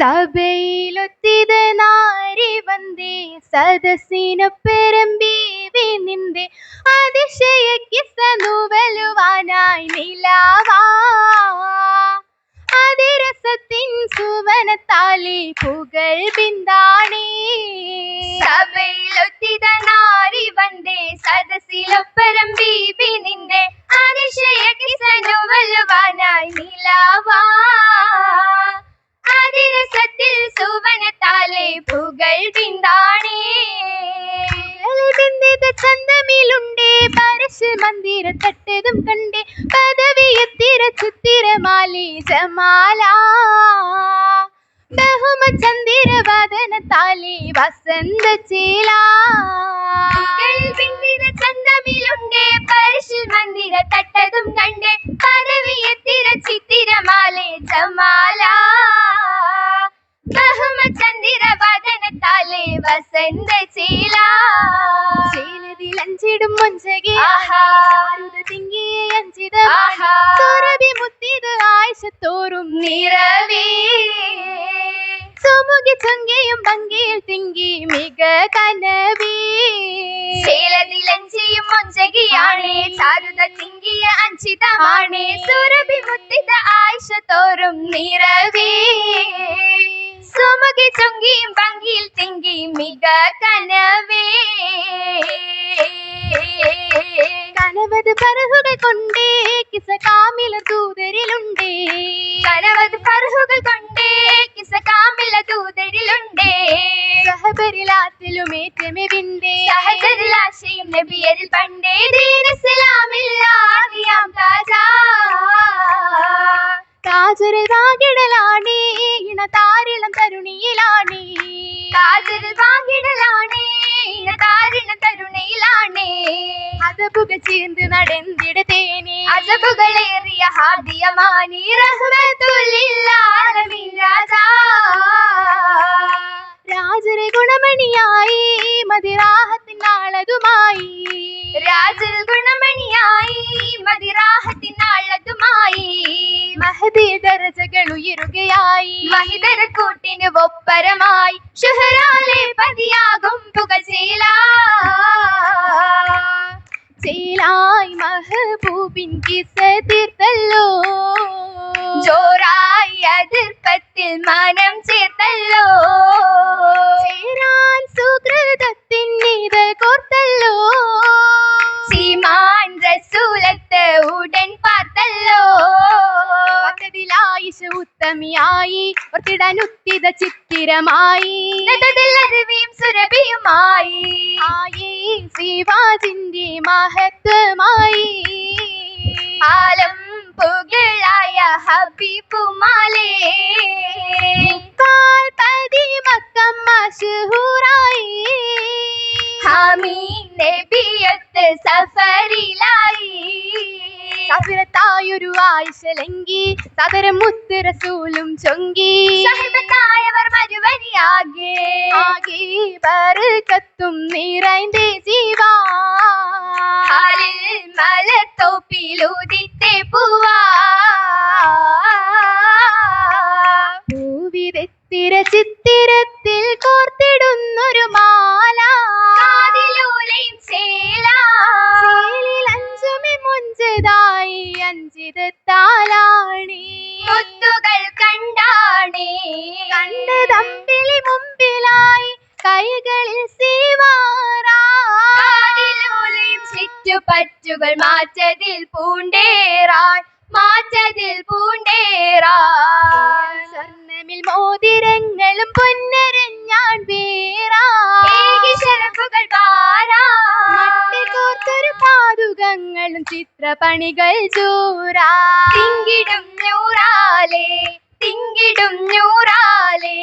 സഭയിലൊത്തിത നാരി വന്നേ സദസ്സിന പെരമ്പീവി നിന്റെ അതിശയക്കിസ നുവലുവാനായി നിലാവാ. അതിരസത്തിൻ സുവനത്താലി പുകൾ ബിന്ദാണേ സഭയിലൊത്തിത നാരി വന്നേ സദസ്സിലൊപ്പരം ബീബി നിന്റെ അതിശയക്കിസ നുവലുവാനായി നിലാവാ. గెలిచిందానే சந்தமிலுண்டே. பரிசு மந்திர தட்டதும் கண்டே. பதவி எத்திர சித்திர மாலி. சமாலா பகும சந்திர வதன தாலி வசந்த சீலா. சந்தமிலுண்டே. பரிசு மந்திர தட்டதும் கண்டே. பதவி எத்திர சித்திர மாலே. சமாலா சந்திர வதனத்தாலே வசந்த சீலா. சேலவில் அஞ்சிடும் மஞ்சகி சாருது திங்கியே அஞ்சிட சுரபி முத்திது ஆயுஷத்தோறும் நிறவே சோமுகி சொங்கியும் பங்கியில் திங்கி மிக கனவி. சேலத்தில் அஞ்சியும் மொஞ்சகியானே சாருத திங்கிய அஞ்சிதமானே. சுரபி முத்தித ஆயுஷத்தோறும் நிறவே சுமகி தொங்கியும் பங்கியில் திங்கி மிக கனவே. கனவது பருகுகள் கொண்டே கிச காமில தூதரில் உண்டே கனவது பருகுகள் கொண்டே கிச காமில தூதரில் உண்டே சகபரில் ஆற்றிலும் ஏற்றமே விண்டே. சகபரில் ஆசையும் நபியரில் பண்டே. தீனசிலாமில் ஆவியாம் ராஜா. ராஜரை வாகிடலானே இனதா തരുണിയിലാണേ കാജൽ വാങ്ങിടലാണേ. ഇണതാരിണ തരുണയിലാണേ അതപുക ചേർന്ന് നടന്നിടത്തേനേ അജബുകളേറിയ ഹാദിയമാനി റഹ്മത്തുലില്ലാലമീൻ രാജാ രാജര ഗുണമണിയായി മതിരാഹത്തിനാളതുമായി. രാജൽ ഗുണമണിയായി മതിരാഹത്തിനാളതുമായി. മഹദി ഉയരുകയായി മഹിതര കൂട്ടിന് ഒപ്പരമായി ഷുഹറാലെ പതിയാകും പുകചേല. ചേലായി മഹബൂബിൻ കിസ തീർത്തല്ലോ. ജോറായി അതിർപ്പത്തിൽ മനം ഉത്തമിയായി ഒത്തിടനുത്തിത ചിത്തിരമായി. അരുവിയും സുരഭിയുമായി. ആയി ശിവാജിന്റെ മഹത്വമായി. സഫിറത്തായൊരു ആയിഷലെങ്കി സദരം മുത്ത് റസൂലും ചൊങ്കി ഷഹിബത്തായവർ മരുവരിയാകെ ആകെ ബർക്കത്തും നിറൈന്തേ ജീവാ ഹാലിൽ മലത്തോപ്പിലുദിത്തെ പൂവാ ചുറ്റുപറ്റുകൾ മാറ്റതിൽ പൂണ്ടേറാൻ മാറ്റതിൽ പൂണ്ടേറാൻ. സ്വർണമിൽ മോതിരങ്ങളും പൊന്നരഞ്ഞാൻ വേറാ ഏകി ശരഫുകൾ പാരാ മട്ടി കോർത്തൊരു പാതുകങ്ങളും ചിത്രപണികൾ ചൂരാ തിങ്കിടും നൂറാലേ തിങ്കിടും നൂറായി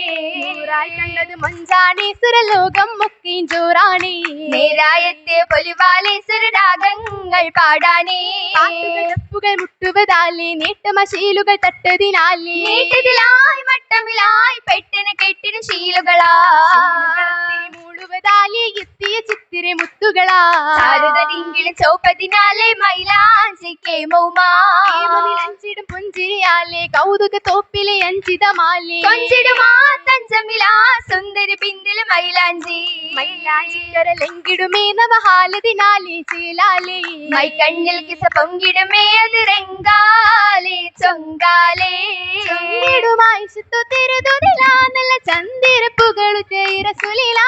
കണ്ടത് മഞ്ചാണി സുരലോകം മുക്കിയും ചോറാണി. നേരായത്തെ പൊലിവാലേ സുരരാഗങ്ങൾ கடனே പാട്ടുകൾ മുട്ടുവതാലേ നീട്ടമശീലുകൾ തട്ടതിനാലേ. നീട്ടതിലായി മട്ടമിലായി പെട്ടിന് കെട്ടിന് ശീലുകളാ. മൂളുവതാലേ എത്തിയ ചിത്തിരെ മുത്തുകളാ. ശാരദരിങ്കിളി ചോപ്പതിനാലെ മൈലാഞ്ചിക്കേ മൗമാ അഞ്ചിടും പുഞ്ചിരിയാലേ കൗതുക തോപ്പിലെ അഞ്ചിതമാലേ. കൊഞ്ചിടുമാ തഞ്ചമിലാ സുന്ദരി പിന്തിൽ മൈലാഞ്ചി. മൈലാഞ്ചി കരലെങ്കിടുമേ നവഹാലതിനാലേ ചേലാലേ. മൈ കണ്ണിൽ കിസ പൊങ്കിടുമേ അത് രംഗാലേ ചൊങ്കാലേ. ചൊങ്കിടുമായി ശുദ്ധ തിരുതുതിലാ നല്ല ചന്ദിരപ്പുകളു ചേരസുലിലാ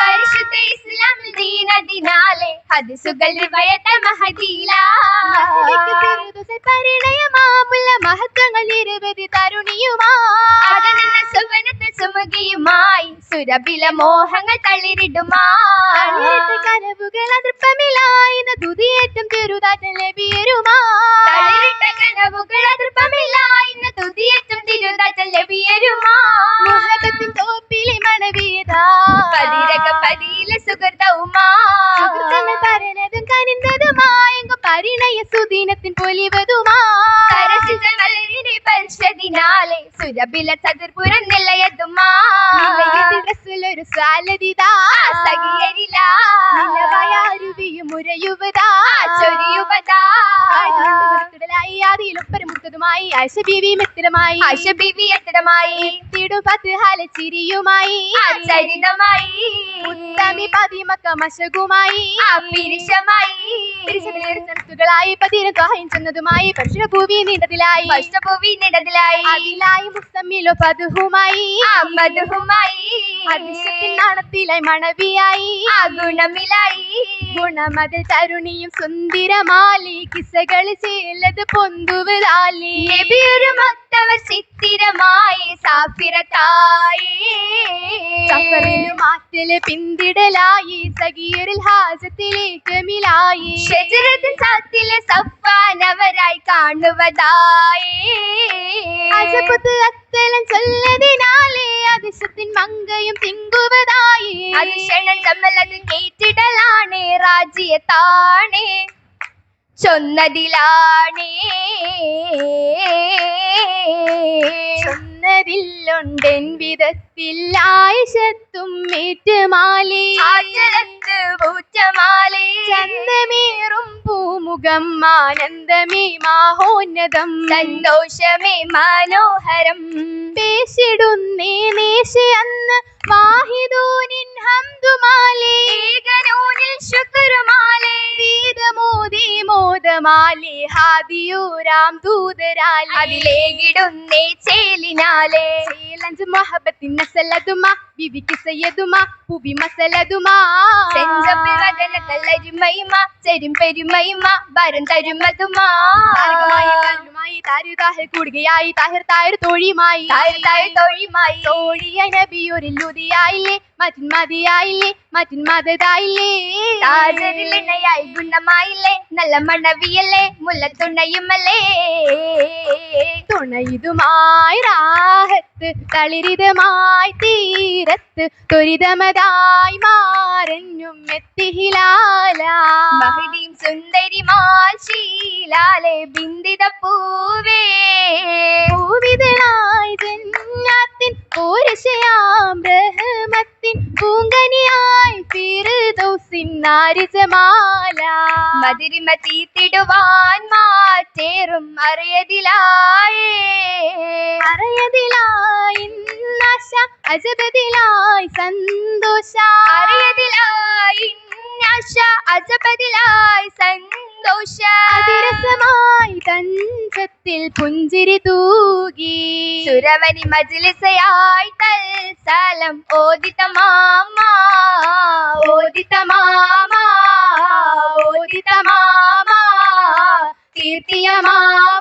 പരിശുദ്ധ ഇസ്ലാമിൽ ദീനദിനാലെ ഹദിസുകൾ വയത്ത മഹദീലാ പരിണയമാമുള്ള മഹത്വങ്ങൾ നിരവധി തരുണിയുമാ. സുമുഖിയുമായി സുരബില മോഹങ്ങൾ തളിരിടുമാ തളിരിട്ട കനവുകൾ അതൃപ്പമില്ലായിന്ന തുതിയേറ്റം ചെറുതാറ്റം കനവുകൾ അതിർപ്പമില്ല ഇന്ന് തുതിയേറ്റം തിരുതാറ്റം ലഭിയരുമാ. തോപ്പിലെ മണവീതാ പതിരക പതിയിലെ സുഹൃതവുമാ. പറഞ്ഞതും കനിന്തതുമായെങ്കും പരിണയ സുദീനത്തിൻ പൊലിവതുമാ സരസിജ മലരിന്റെ സുരബില ചതുർപുരം നിലയതുമാ നിലയത്തിൽ ഡ്രസ്സിലൊരു സാലതിതാ സഖിയരിലാ മുരയുവതാ ചൊരിയുവതാ ായി മുത്തതുമായി ആയിഷ ബീവി മിത്രമായി ആയിഷ ബിവി എത്തിടമായി. തിടു പത്ത് ഹാല ചിരിയുമായി. ചരിതമായി. ഉത്തമി പതിമക്ക മശകുമായി. ായി പതിരം കായം ചെന്നതുമായി. പരിശുദ്ധ ഭൂമി നീണ്ടതിലായി. ഭക്ഷഭൂവി നിടതിലായി അതിലായി മുസ്തമ്മിലോ പതുഹുമായി. ആ മധുഹുമായി അതിശത്തിൻ നാണത്തിലായി മണവിയായി. ഗുണമിലായി. ഗുണമതിൽ തരുണിയും സുന്ദരമാലി. കിസകൾ ചെയ്ലത് പൊന്തുവതാലി നബിയൊരു മത്തവർ ചിത്തിരമായി സാഫിറത്തായി. മാറ്റൽ പിന്തിടലായി സഗീറിൽ ഹാജത്തിലേക്ക് മിലായി. ഷജറത്തിൻ സാത്തിലെ സഫാനവരായി കാണുവതായി. അജപത്ത് അത്തലം ചൊല്ലതിനാലേ അതിശത്തിൻ മങ്കയും തിങ്കുവതായി. അതിശണം തമ്മിൽ അത് കേറ്റിടലാണേ രാജ്യത്താണേ ചൊന്നതിലാണേ. ചൊന്നതില്ലുണ്ടെൻ വിധത്തിൽ ആയിഷത്തും ഏറ്റുമാലി. ആചരത്ത് പൂച്ചമാലേ. ചന്തമേറും പൂമുഖം ആനന്ദമേ മാഹോന്നതം. സന്തോഷമേ മനോഹരം. പേശിടുന്നേ നേശ അന്ന് വാഹിദൂനിൻ ഹംദുമാലേ ഏകനൂനിൽ വീതമോദി മോദമാലേ ഹാദിയൂരാം ദൂതരാലേ. അതിലേകിടുന്നേ ചേലിനാലേ. ചേലഞ്ച് മഹബത്തിൻ നസലതുമാ ബിബിക്ക് സയ്യതുമാ പുബി മസലതുമാ. ചെഞ്ചപ്പിൽ വദന തല്ലരുമൈമ ചെരും പെരുമൈമ വരം തരുമതുമാ കല്ലുമായി താരു താഹിർ കൂടുകയായി താഹിർ താഹിർ തോഴിമായി താഹിർ താഹിർ തൊഴിമായി തോഴിയ നബിയൊരു ലുതിയായില്ലേ? മറ്റിൻ മതിയായില്ലേ? മറ്റിൻ മതതായില്ലേ? എണ്ണയായി ഗുണമായില്ലേ? നല്ല മണവിയല്ലേ? മുല്ലത്തുണയുമല്ലേ തുണയിതുമായി തളിരിതമായി തീരത്ത് ത്വരിതമതായി മാരഞ്ഞും എത്തിഹിലാല മഹദീം സുന്ദരിമാൽ ശീലാലെ ബിന്ദിത പൂവേ. പൂവിതളായി ജന്നാത്തിൻ പോരശയാം ബ്രഹ്മത്തിൻ ഫിർദൗസിൻ നാരിജമാല. മധുരിമ തീത്തിടുവാൻ മാറ്റേറും അറിയതിലായേ. അറിയതിലായി നശ അജബതിലായി സന്തോഷ. അറിയതിലായി ആശ അജപതിലായി സന്തോഷ അതിരസമായി തഞ്ചത്തിൽ പുഞ്ചിരി തൂകി. സുരവനി മജിലിസയായി തൽസലം ഓദിത മാമ. ഓദിത മാമ. ഓദിത മാമ. കീർത്തിയ മാമ